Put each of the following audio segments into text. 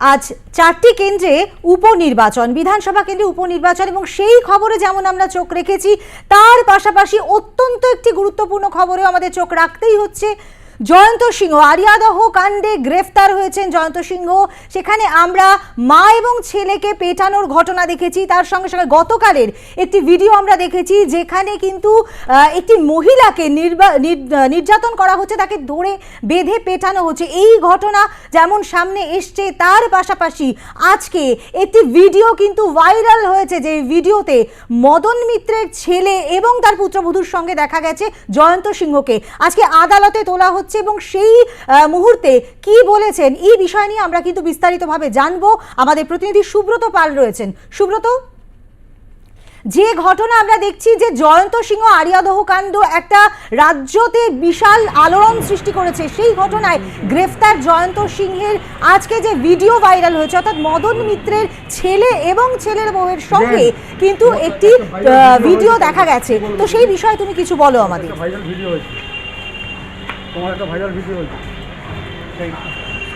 আজ চারটি কেন্দ্রে উপনির্বাচন, বিধানসভা কেন্দ্রে উপনির্বাচন এবং সেই খবরে যেমন আমরা চোখ রেখেছি, তার পাশাপাশি অত্যন্ত একটি গুরুত্বপূর্ণ খবরেও আমাদের চোখ রাখতেই হচ্ছে। জয়ন্ত সিংহ, আরিয়াদহ কাণ্ডে গ্রেফতার হয়েছেন জয়ন্ত সিংহ। সেখানে আমরা মা এবং ছেলেকে পেটানোর ঘটনা দেখেছি। তার সঙ্গে সঙ্গে গতকালের একটি ভিডিও আমরা দেখেছি, যেখানে কিন্তু একটি মহিলাকে নির্বা- নির- নির্যাতন করা হচ্ছে, তাকে ধরে বেঁধে পেটানো হচ্ছে। এই ঘটনা যেমন সামনে এসছে, তার পাশাপাশি আজকে একটি ভিডিও কিন্তু ভাইরাল হয়েছে, যে ভিডিওতে মদন মিত্রের ছেলে এবং তার পুত্রবধূর সঙ্গে দেখা গেছে জয়ন্ত সিংহকে। আজকে আদালতে তোলা হচ্ছে এবং সেই মুহূর্তে কি বলেছেন? এই বিষয় নিয়ে আমরা কিন্তু বিস্তারিতভাবে জানব। আমাদের প্রতিনিধি সুব্রত পাল রয়েছেন। সুব্রত যে ঘটনা আমরা দেখছি যে জয়ন্ত সিংহ আরিয়াদহ কাণ্ড একটা রাজ্যতে বিশাল আলোড়ন সৃষ্টি করেছে সেই ঘটনায় গ্রেফতার জয়ন্ত সিংহের আজকে যে ভিডিও ভাইরাল হয়েছে অর্থাৎ মদন মিত্রের ছেলে এবং ছেলের বউয়ের সঙ্গে কিন্তু একটি আহ, ভিডিও দেখা গেছে। তো সেই বিষয়ে তুমি কিছু বলো আমাদের একটা ভাইরাল ভিডিও হয়েছে তোমার একটা ভাইরাল ভিডিও হয়েছে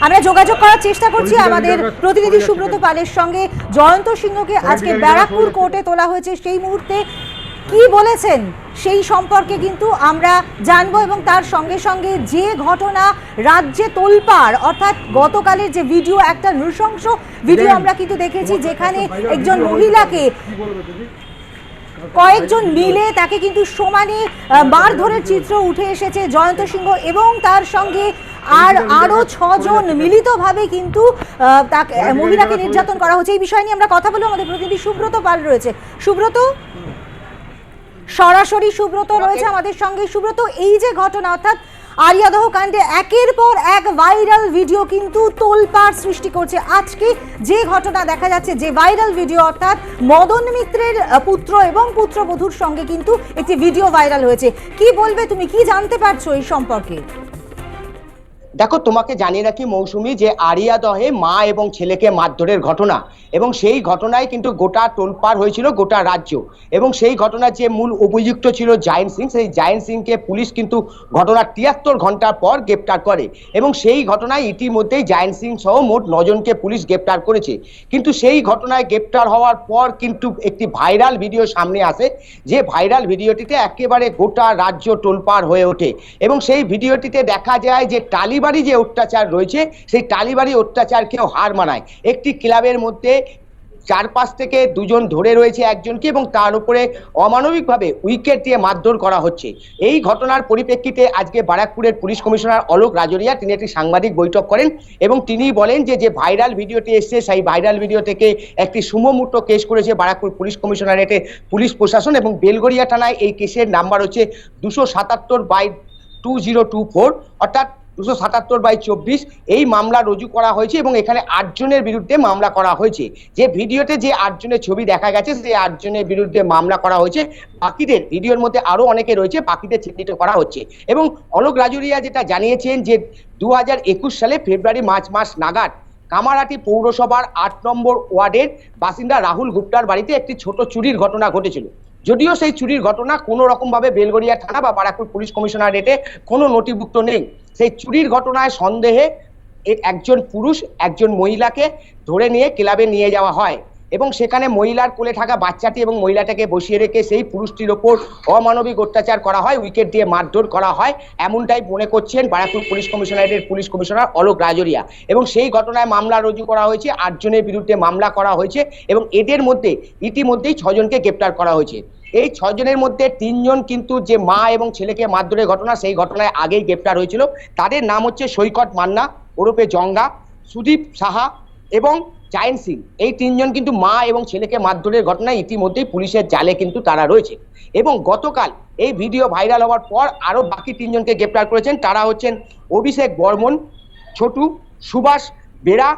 আমরা যোগাযোগ করার চেষ্টা করছি আমাদের প্রতিনিধি সুব্রত পালের সঙ্গে। জয়ন্ত সিংহকে আজকে ব্যারাকপুর কোর্টে তোলা হয়েছে। সেই মুহূর্তে কি বলেছেন সেই সম্পর্কে কিন্তু আমরা জানব এবং তার সঙ্গে সঙ্গে যে ঘটনা রাজ্যে তোলপাড় অর্থাৎ গতকালের যে ভিডিও একটা নৃশংস ভিডিও আমরা কিন্তু দেখেছি যেখানে একজন মহিলাকে কয়েকজন মিলে তাকে কিন্তু সমানে মারধরের চিত্র উঠে এসেছে জয়ন্ত সিংহ এবং তার সঙ্গে আর আরও ছজন মিলিতভাবে কিন্তু আহ, তাকে মহিলাকে নির্যাতন করা হচ্ছে। এই বিষয় নিয়ে আমরা কথা বলব। আমাদের প্রতিনিধি সুব্রত পাল রয়েছে। সুব্রত? সরাসরি সুব্রত রয়েছে আমাদের সঙ্গে। সুব্রত এই যে ঘটনা অর্থাৎ আরিয়াদহ কাণ্ডে একের পর এক ভাইরাল ভিডিও কিন্তু তোলপাড় সৃষ্টি করছে। আজকে যে ঘটনা দেখা যাচ্ছে, যে ভাইরাল ভিডিও অর্থাৎ মদন মিত্রের পুত্র এবং পুত্রবধূর সঙ্গে কিন্তু একটি ভিডিও ভাইরাল হয়েছে। কি বলবে তুমি? কি জানতে পারছ এই সম্পর্কে? দেখো, তোমাকে জানিয়ে রাখি মৌসুমি, যে আরিয়াদহে মা এবং ছেলেকে মারধরের ঘটনা। এবং সেই ঘটনায় কিন্তু গোটা তোলপাড় হয়েছিল গোটা রাজ্য। এবং সেই ঘটনার যে মূল অভিযুক্ত ছিল জায়েন্ট সিং, সেই জায়েন্ট সিংকে পুলিশ কিন্তু ঘটনার তিয়াত্তর ঘণ্টা পর গ্রেপ্তার করে। এবং সেই ঘটনায় ইতিমধ্যেই জায়েন্ট সিং সহ মোট নজনকে পুলিশ গ্রেপ্তার করেছে। কিন্তু সেই ঘটনায় গ্রেপ্তার হওয়ার পর কিন্তু একটি ভাইরাল ভিডিও সামনে আসে, যে ভাইরাল ভিডিওটিতে একেবারে গোটা রাজ্য তোলপাড় হয়ে ওঠে। এবং সেই ভিডিওটিতে দেখা যায় যে টালিবাড়ি যে অত্যাচার রয়েছে, সেই টালিবাড়ি অত্যাচারকেও হার মানায়। একটি ক্লাবের মধ্যে চারপাশ থেকে দুজন ধরে রয়েছে একজনকে এবং তার উপরে অমানবিকভাবে উইকেট দিয়ে মারধর করা হচ্ছে। এই ঘটনার পরিপ্রেক্ষিতে আজকে বারাকপুরের পুলিশ কমিশনার অলোক রাজরিয়া, তিনি একটি সাংবাদিক বৈঠক করেন এবং তিনি বলেন যে যে ভাইরাল ভিডিওটি এসছে, সেই ভাইরাল ভিডিও থেকে একটি সুমমূর্ত কেস করেছে বারাকপুর পুলিশ কমিশনারেটে পুলিশ প্রশাসন এবং বেলগড়িয়া থানায় এই কেসের নাম্বার হচ্ছে দুশো সাতাত্তর by two zero two four. অর্থাৎ দুশো সাতাত্তর বাই চব্বিশ এই মামলা রুজু করা হয়েছে এবং এখানে আটজনের বিরুদ্ধে মামলা করা হয়েছে। যে ভিডিওতে যে আটজনের ছবি দেখা গেছে, সেই আটজনের বিরুদ্ধে মামলা করা হয়েছে। বাকিদের ভিডিওর মধ্যে আরও অনেকে রয়েছে, বাকিদের চিহ্নিত করা হচ্ছে। এবং অলোক রাজুরিয়া যেটা জানিয়েছেন যে দু হাজার একুশ সালে ফেব্রুয়ারি, মার্চ মাস নাগাদ কামারহাটি পৌরসভার আট নম্বর ওয়ার্ডের বাসিন্দা রাহুল গুপ্তার বাড়িতে একটি ছোট চুরির ঘটনা ঘটেছিল। যদিও সেই চুরির ঘটনা কোনো রকমভাবে বেলগড়িয়া থানা বা বারাকপুর পুলিশ কমিশনারেটে কোনো নথিভুক্ত নেই। সেই চুরির ঘটনায় সন্দেহে একজন পুরুষ একজন মহিলাকে ধরে নিয়ে ক্লাবে নিয়ে যাওয়া হয়। এবং সেখানে মহিলার কোলে থাকা বাচ্চাটি এবং মহিলাটাকে বসিয়ে রেখে সেই পুরুষটির ওপর অমানবিক অত্যাচার করা হয়, উইকেট দিয়ে মারধর করা হয়। এমনটাই মনে করছেন বারাকপুর পুলিশ কমিশনারেটের পুলিশ কমিশনার অলোক রাজরিয়া। এবং সেই ঘটনায় মামলা রুজু করা হয়েছে, আটজনের বিরুদ্ধে মামলা করা হয়েছে এবং এদের মধ্যে ইতিমধ্যেই ছজনকে গ্রেপ্তার করা হয়েছে। এই ছজনের মধ্যে তিনজন কিন্তু যে মা এবং ছেলেকে মারধরের ঘটনা, সেই ঘটনায় আগেই গ্রেপ্তার হয়েছিল। তাদের নাম হচ্ছে সৈকত মান্না ওরফে জঙ্গা, সুদীপ সাহা এবং জায়েন্ট সিং। এই তিনজন কিন্তু মা এবং ছেলেকে মারধরের ঘটনায় ইতিমধ্যেই পুলিশের জালে কিন্তু তারা রয়েছে। এবং গতকাল এই ভিডিও ভাইরাল হওয়ার পর আরও বাকি তিনজনকে গ্রেপ্তার করেছেন। তারা হচ্ছেন অভিষেক বর্মন, ছোটু, সুভাষ বেড়া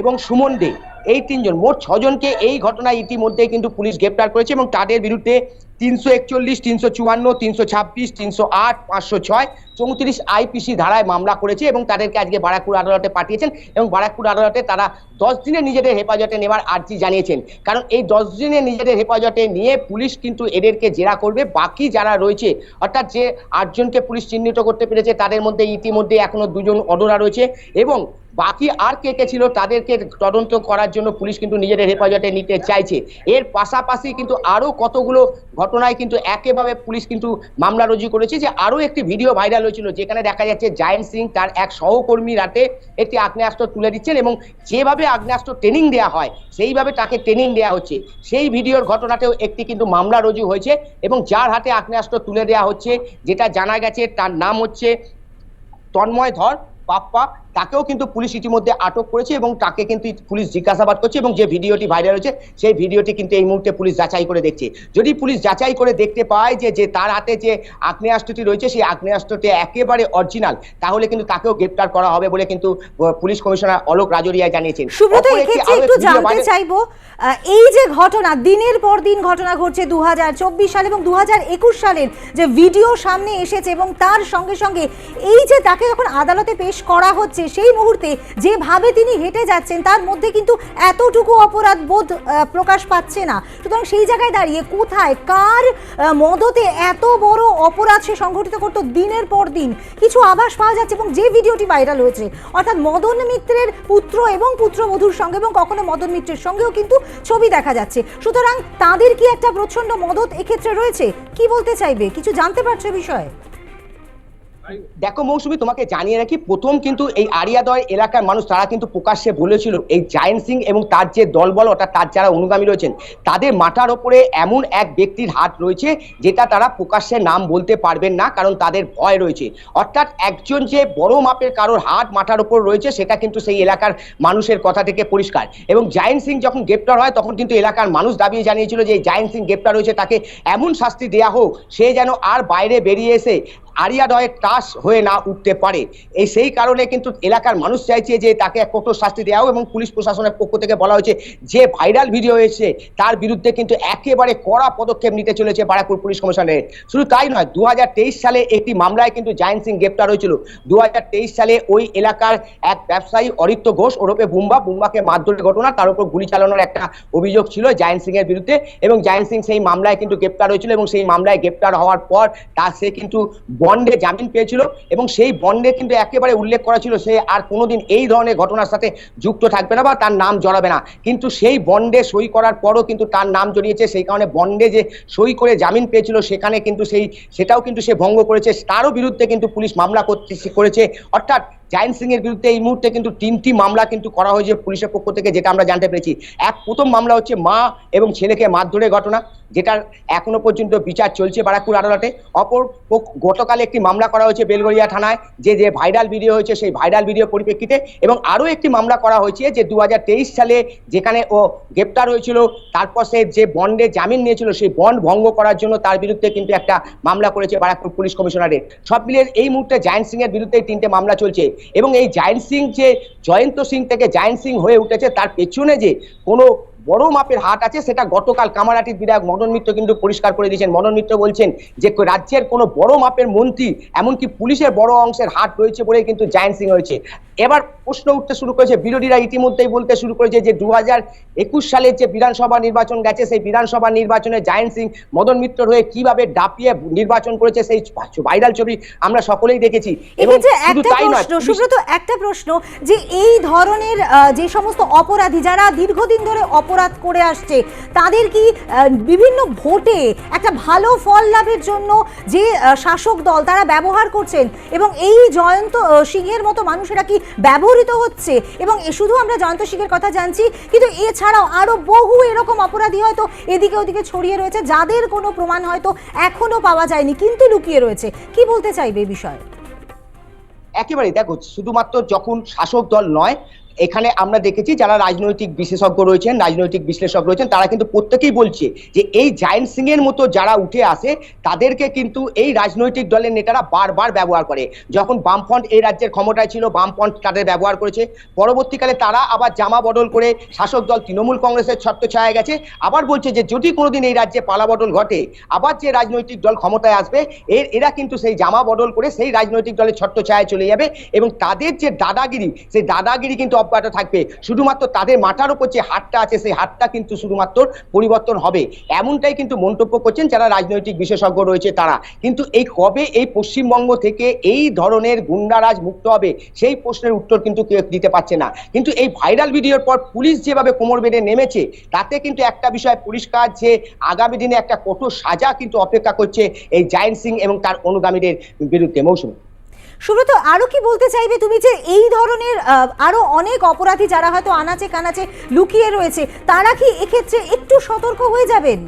এবং সুমন দে। এই তিনজন, মোট ছজনকে এই ঘটনায় ইতিমধ্যেই কিন্তু পুলিশ গ্রেপ্তার করেছে এবং তাদের বিরুদ্ধে তিনশো একচল্লিশ, তিনশো চুয়ান্ন, তিনশো ছাব্বিশ, তিনশো আট, পাঁচশো ছয় চৌত্রিশ আইপিসি ধারায় মামলা করেছে এবং তাদেরকে আজকে বারাকপুর আদালতে পাঠিয়েছেন এবং বারাকপুর আদালতে তারা দশ দিনের নিজেদের হেফাজতে নেওয়ার আর্জি জানিয়েছেন। কারণ এই দশ দিনের নিজেদের হেফাজতে নিয়ে পুলিশ কিন্তু এদেরকে জেরা করবে, বাকি যারা রয়েছে, অর্থাৎ যে আটজনকে পুলিশ চিহ্নিত করতে পেরেছে তাদের মধ্যে ইতিমধ্যে এখনও দুজন অডরা রয়েছে এবং বাকি আর কে কে ছিল তাদেরকে তদন্ত করার জন্য পুলিশ কিন্তু নিজেদের হেফাজতে নিতে চাইছে। এর পাশাপাশি কিন্তু আরও কতগুলো ঘটনায় কিন্তু একেভাবে পুলিশ কিন্তু মামলা রুজু করেছে যে আরও একটি ভিডিও ভাইরাল হয়েছিল যেখানে দেখা যাচ্ছে জায়েন্ট সিং তার এক সহকর্মী রাতে একটি আগ্নেয়াস্ত্র তুলে দিচ্ছেন এবং যেভাবে আগ্নেয়াস্ত্র ট্রেনিং দেওয়া হয়, সেইভাবে তাকে ট্রেনিং দেওয়া হচ্ছে। সেই ভিডিওর ঘটনাতেও একটি কিন্তু মামলা রুজু হয়েছে এবং যার হাতে আগ্নেয়াস্ত্র তুলে দেওয়া হচ্ছে, যেটা জানা গেছে তার নাম হচ্ছে তন্ময় ধর, পাপ্পা তাকেও কিন্তু পুলিশ ইতিমধ্যে আটক করেছে এবং তাকে কিন্তু পুলিশ জিজ্ঞাসাবাদ করছে এবং যে ভিডিওটি ভাইরাল হয়েছে সেই ভিডিওটি কিন্তু এই মুহূর্তে পুলিশ যাচাই করে দেখছে। যদি পুলিশ যাচাই করে দেখতে পায় যে যে তার হাতে যে আগ্নেয়াস্ত্রটি রয়েছে সেই আগ্নেয়াস্ত্রটি একেবারে অরিজিনাল তাহলে কিন্তু তাকেও গ্রেপ্তার করা হবে বলে কিন্তু পুলিশ কমিশনার অলোক রাজরিয়া জানিয়েছেন। সুব্রত অপর এক্ষেত্রে একটু জানতে চাইব এই যে ঘটনা দিনের পর দিন ঘটনা ঘটছে দু হাজার চব্বিশ সাল এবং দু হাজার একুশ সালের যে ভিডিও সামনে এসেছে এবং তার সঙ্গে সঙ্গে এই যে তাকে যখন আদালতে পেশ করা হচ্ছে সেই মুহূর্তে যেভাবে তিনি হেঁটে যাচ্ছেন, তার মধ্যে কিন্তু এতটুকু অপরাধ বোধ প্রকাশ পাচ্ছে না। সুতরাং সেই জায়গায় দাঁড়িয়ে কোথায়, কার মদতে এত বড় অপরাধ সে সংঘটিত করতো দিনের পর দিন? কিছু আভাস পাওয়া যাচ্ছে এবং যে ভিডিওটি ভাইরাল হয়েছে, অর্থাৎ মদন মিত্রের পুত্র এবং পুত্রবধূর সঙ্গে এবং কখনো মদন মিত্রের সঙ্গেও কিন্তু ছবি দেখা যাচ্ছে। সুতরাং তাদের কি একটা প্রচণ্ড মদত এক্ষেত্রে রয়েছে? কি বলতে চাইবে? কিছু জানতে পারছ বিষয়ে? দেখো মৌসুমী, তোমাকে জানিয়ে রাখি, প্রথম কিন্তু এই আরিয়াদয় এলাকার মানুষ, তারা কিন্তু প্রকাশ্যে বলেছিল, এই জায়েন্ট সিং এবং তার যে দলবল, অর্থাৎ তার যারা অনুগামী রয়েছেন, তাদের মাথার ওপরে এমন এক ব্যক্তির হাত রয়েছে, যেটা তারা প্রকাশ্যে নাম বলতে পারবেন না, কারণ তাদের ভয় রয়েছে। অর্থাৎ একজন যে বড় মাপের কারোর হাত মাথার ওপর রয়েছে, সেটা কিন্তু সেই এলাকার মানুষের কথা থেকে পরিষ্কার। এবং জায়েন্ট সিং যখন গ্রেপ্তার হয়, তখন কিন্তু এলাকার মানুষ দাবি জানিয়েছিল যে জায়েন্ট সিং গ্রেপ্তার হয়েছে, তাকে এমন শাস্তি দেয়া হোক, সে যেন আর বাইরে বেরিয়ে এসে আরিয়াদয়ের টাস হয়ে না উঠতে পারে। এই সেই কারণে কিন্তু এলাকার মানুষ চাইছে যে তাকে এক কঠোর শাস্তি দেওয়া এবং পুলিশ প্রশাসনের পক্ষ থেকে বলা হয়েছে যে ভাইরাল ভিডিও হয়েছে তার বিরুদ্ধে কিন্তু একেবারে কড়া পদক্ষেপ নিতে চলেছে বারাকপুর পুলিশ কমিশনারের। শুধু তাই নয় দু সালে একটি মামলায় কিন্তু জায়েন্ট সিং গ্রেপ্তার হয়েছিল। দু হাজার তেইশ সালে ওই এলাকার এক ব্যবসায়ী অরিত্য ঘোষ ওরফে বুম্বা, বুম্বাকে মারধরের ঘটনা, তার উপর গুলি চালানোর একটা অভিযোগ ছিল জায়েন্ট সিং এর বিরুদ্ধে এবং জায়েন্ট সিং সেই মামলায় কিন্তু গ্রেপ্তার হয়েছিল এবং সেই মামলায় গ্রেপ্তার হওয়ার পর তা সে কিন্তু বন্ডে জামিন পেয়েছিল এবং সেই বন্ডে কিন্তু একেবারে উল্লেখ করা ছিল সে আর কোনোদিন এই ধরনের ঘটনার সাথে যুক্ত থাকবে না বা তার নাম জড়াবে না। কিন্তু সেই বন্ডে সই করার পরও কিন্তু তার নাম জড়িয়েছে। সেই কারণে বন্ডে যে সই করে জামিন পেয়েছিল সেখানে কিন্তু সেই, সেটাও কিন্তু সে ভঙ্গ করেছে। তারও বিরুদ্ধে কিন্তু পুলিশ মামলা করতে করেছে। অর্থাৎ জায়েন্ট সিং এর বিরুদ্ধে এই মুহূর্তে কিন্তু তিনটি মামলা কিন্তু করা হয়েছে পুলিশের পক্ষ থেকে, যেটা আমরা জানতে পেরেছি। এক, প্রথম মামলা হচ্ছে মা এবং ছেলেকে মারধরের ঘটনা, যেটার এখনও পর্যন্ত বিচার চলছে বারাকপুর আদালতে। অপর গতকাল একটি মামলা করা হয়েছে বেলগড়িয়া থানায়, যে যে ভাইরাল ভিডিও হয়েছে সেই ভাইরাল ভিডিও পরিপ্রেক্ষিতে। এবং আরও একটি মামলা করা হয়েছে যে দু হাজার তেইশ সালে যেখানে ও গ্রেপ্তার হয়েছিল, তারপর সে যে বন্ডে জামিন নিয়েছিল, সেই বন্ড ভঙ্গ করার জন্য তার বিরুদ্ধে কিন্তু একটা মামলা করেছে বারাকপুর পুলিশ কমিশনারের। সব মিলিয়ে এই মুহূর্তে জায়েন্ট সিং এর বিরুদ্ধে তিনটে মামলা চলছে। এবং এই জায়ন্ত সিং যে জয়ন্ত সিং থেকে জায়ন্ত সিং হয়ে উঠেছে, তার পেছনে যে কোনো বড় মাপের হাট আছে, সেটা গতকাল কামারাটির বিধায়ক মদন মিত্র কিন্তু পরিষ্কার করে দিয়েছেন। মদন মিত্র বলছেন যে, রাজ্যের কোনো বড় মাপের মন্ত্রী, এমনকি পুলিশের বড় অংশের হাট রয়েছে বলে কিন্তু জায়ন্ত সিং হয়েছে। এবার প্রশ্ন উঠতে শুরু করেছে। বিরোধীরা ইতিমধ্যেই বলতে শুরু করেছে যে দু হাজার একুশ সালের যে বিধানসভা নির্বাচন গেছে সেই বিধানসভা নির্বাচনে জায়েন্ট সিং মদন মিত্র হয়ে কীভাবে ডাপিয়ে নির্বাচন করেছে সেই ভাইরাল ছবি আমরা সকলেই দেখেছি। এবং শুধু একটা তাই নয় প্রশ্ন সুব্রত একটা প্রশ্ন যে এই ধরনের যে সমস্ত অপরাধী যারা দীর্ঘদিন ধরে অপরাধ করে আসছে তাদের কি বিভিন্ন ভোটে একটা ভালো ফল লাভের জন্য যে শাসক দল তারা ব্যবহার করছেন এবং এই জয়ন্ত সিংহের মতো মানুষেরা কি ব্যবহৃত হচ্ছে। এবং এ শুধু আমরা জয়ন্ত শিখের কথা জানছি, কিন্তু এছাড়াও আরও বহু এরকম অপরাধী হয়তো এদিকে ওদিকে ছড়িয়ে রয়েছে, যাদের কোনো প্রমাণ হয়তো এখনও পাওয়া যায়নি, কিন্তু লুকিয়ে রয়েছে। কি বলতে চাইবে এই বিষয়ে? একেবারেই দেখো, শুধুমাত্র যখন শাসক দল নয় এখানে আমরা দেখেছি যারা রাজনৈতিক বিশেষজ্ঞ রয়েছেন, রাজনৈতিক বিশ্লেষক রয়েছেন, তারা কিন্তু প্রত্যেকেই বলছে যে এই জায়েন্ট সিং এর মতো যারা উঠে আসে, তাদেরকে কিন্তু এই রাজনৈতিক দলের নেতারা বারবার ব্যবহার করে। যখন বামফ্রন্ট এই রাজ্যের ক্ষমতায় ছিল, বামফ্রন্ট তাদের ব্যবহার করেছে। পরবর্তীকালে তারা আবার জামা বদল করে শাসক দল তৃণমূল কংগ্রেসের ছত্র ছায়া গেছে। আবার বলছে যে যদি কোনোদিন এই রাজ্যে পালাবদল ঘটে, আবার যে রাজনৈতিক দল ক্ষমতায় আসবে, এর, এরা কিন্তু সেই জামা বদল করে সেই রাজনৈতিক দলের ছত্র ছায়ায় চলে যাবে এবং তাদের যে দাদাগিরি, সেই দাদাগিরি কিন্তু অব্যাহত থাকবে। শুধুমাত্র তাদের মাথার উপর যে হাতটা আছে, সেই হাতটা কিন্তু শুধুমাত্র পরিবর্তন হবে। এমনটাই কিন্তু মন্তব্য করছেন যারা রাজনৈতিক বিশেষজ্ঞ রয়েছে তারা। কিন্তু এই কবে এই পশ্চিমবঙ্গ থেকে এই ধরনের গুন্ডারাজ মুক্ত হবে, সেই প্রশ্নের উত্তর কিন্তু কেউ দিতে পারছে না। কিন্তু এই ভাইরাল ভিডিওর পর পুলিশ যেভাবে কোমর বেঁধে নেমেছে, তাতে কিন্তু একটা বিষয় পরিষ্কার যে আগামী দিনে একটা কঠোর সাজা কিন্তু অপেক্ষা করছে এই জায়েন্ট সিং এবং তার অনুগামীদের বিরুদ্ধে। মৌসুমী। সুব্রত আরও কি বলতে চাইবে তুমি যে এই ধরনের আহ, আরও অনেক অপরাধী যারা হয়তো আনাচে কানাচে লুকিয়ে রয়েছে তারা কি এক্ষেত্রে একটু সতর্ক হয়ে যাবেন?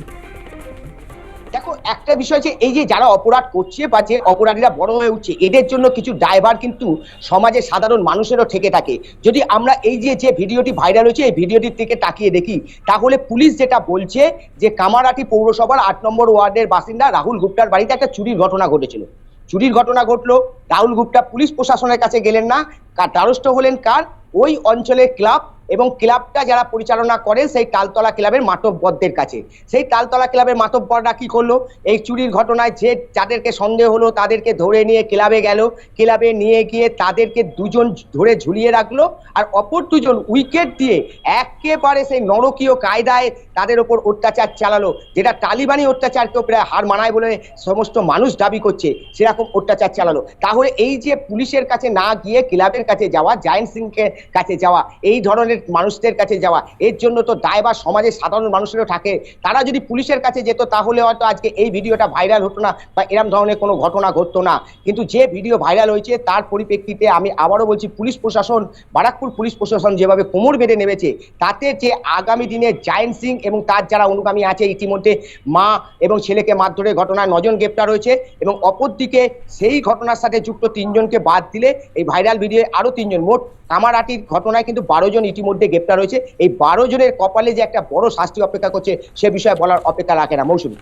দেখো একটা বিষয় যে এই যে যারা অপরাধ করছে বা যে অপরাধীরা বড় হয়ে উঠছে এদের জন্য কিছু ড্রাইভার কিন্তু সমাজে সাধারণ মানুষেরও থেকে থাকে। যদি আমরা এই যে যে ভিডিওটি ভাইরাল হয়েছে এই ভিডিওটির থেকে তাকিয়ে দেখি তাহলে পুলিশ যেটা বলছে যে কামারাটি পৌরসভার আট নম্বর ওয়ার্ডের বাসিন্দা রাহুল গুপ্তার বাড়িতে একটা চুরির ঘটনা ঘটেছিল। চুরির ঘটনা ঘটলো। রাহুল গুপ্তা পুলিশ প্রশাসনের কাছে গেলেন না। কার দ্বারস্থ হলেন কার? ওই অঞ্চলে ক্লাব এবং ক্লাবটা যারা পরিচালনা করেন সেই তালতলা ক্লাবের মাতব্বরদের কাছে। সেই তালতলা ক্লাবের মাতব্বররা কি করল? এই চুরির ঘটনায় যে যাদেরকে সন্দেহ হলো তাদেরকে ধরে নিয়ে ক্লাবে গেল। ক্লাবে নিয়ে গিয়ে তাদেরকে দুজন ধরে ঝুলিয়ে রাখল আর অপর দুজন উইকেট দিয়ে একেবারে সেই নরকীয় কায়দায় তাদের ওপর অত্যাচার চালালো, যেটা তালিবানি অত্যাচারকেও প্রায় হার মানায় বলে সমস্ত মানুষ দাবি করছে, সেরকম অত্যাচার চালালো। তাহলে এই যে পুলিশের কাছে না গিয়ে ক্লাবের কাছে যাওয়া, জায়েন্ট সিংকে কাছে যাওয়া, এই ধরনের মানুষদের কাছে যাওয়া, এর জন্য তো দায়ভার সমাজের সাধারণ মানুষেরও থাকে। তারা যদি পুলিশের কাছে যেত, তাহলে হয়তো আজকে এই ভিডিওটা ভাইরাল হতো না বা এরম ধরনের কোনো ঘটনা ঘটতো না। কিন্তু যে ভিডিও ভাইরাল হয়েছে, তার পরিপ্রেক্ষিতে আমি আবারও বলছি, পুলিশ প্রশাসন, বারাকপুর পুলিশ প্রশাসন যেভাবে কোমর বেঁধে নেমেছে, তাতে যে আগামী দিনে জায়েন্ট সিং এবং তার যারা অনুগামী আছে, ইতিমধ্যে মা এবং ছেলেকে মারধরের ঘটনায় নজন গ্রেপ্তার হয়েছে এবং অপরদিকে সেই ঘটনার সাথে যুক্ত তিনজনকে বাদ দিলে এই ভাইরাল ভিডিও আরও তিনজন, মোট কামারাটির ঘটনায় কিন্তু বারো জন ইতিমধ্যে গ্রেপ্তার হয়েছে। এই বারো জনের কপালে যে একটা বড় শাস্তি অপেক্ষা করছে সে বিষয়ে বলার অপেক্ষা রাখে না। মৌসুমী।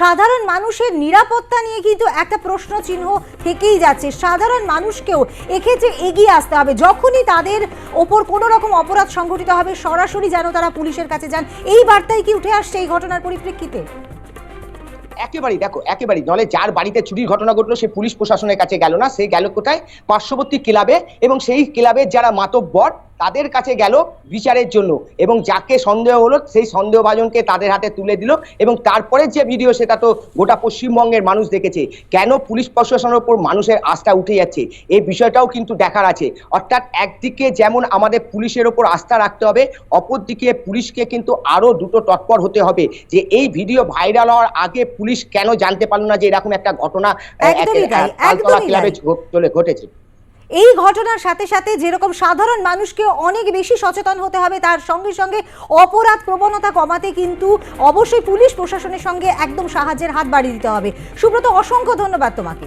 সাধারণ মানুষের নিরাপত্তা নিয়ে কিন্তু একটা প্রশ্ন চিহ্ন থেকেই যাচ্ছে। সাধারণ মানুষকেও এক্ষেত্রে এগিয়ে আসতে হবে। যখনই তাদের ওপর কোনো রকম অপরাধ সংঘটিত হবে সরাসরি যেন তারা পুলিশের কাছে যান। এই বার্তাই কি উঠে আসছে এই ঘটনার পরিপ্রেক্ষিতে? একেবারেই দেখো একেবারেই। নলে যার বাড়িতে চুরির ঘটনা ঘটলো সে পুলিশ প্রশাসনের কাছে গেল না। সে গেল কোথায়? পার্শ্ববর্তী ক্লাবে এবং সেই ক্লাবের যারা মাতব্বর তাদের কাছে গেল বিচারের জন্য এবং যাকে সন্দেহ হলো সেই সন্দেহভাজনকে তাদের হাতে তুলে দিল এবং তারপরে যে ভিডিও সেটা তো গোটা পশ্চিমবঙ্গের মানুষ দেখেছে। কেন পুলিশ প্রশাসনের উপর মানুষের আস্থা উঠে যাচ্ছে? এই বিষয়টাও কিন্তু দেখার আছে। অর্থাৎ একদিকে যেমন আমাদের পুলিশের ওপর আস্থা রাখতে হবে অপরদিকে পুলিশকে কিন্তু আরও দুটো তৎপর হতে হবে যে এই ভিডিও ভাইরাল হওয়ার আগে পুলিশ কেন জানতে পারল না যে এরকম একটা ঘটনা একদমই তাই, একদমই চলে ঘটেছে? এই ঘটনার সাথে সাথে যেরকম সাধারণ মানুষকে অনেক বেশি সচেতন হতে হবে, তার সঙ্গে সঙ্গে অপরাধ প্রবণতা কমাতে কিন্তু অবশ্যই পুলিশ প্রশাসনের সঙ্গে একদম সাহায্যের হাত বাড়িয়ে দিতে হবে। সুব্রত, অসংখ্য ধন্যবাদ তোমাকে।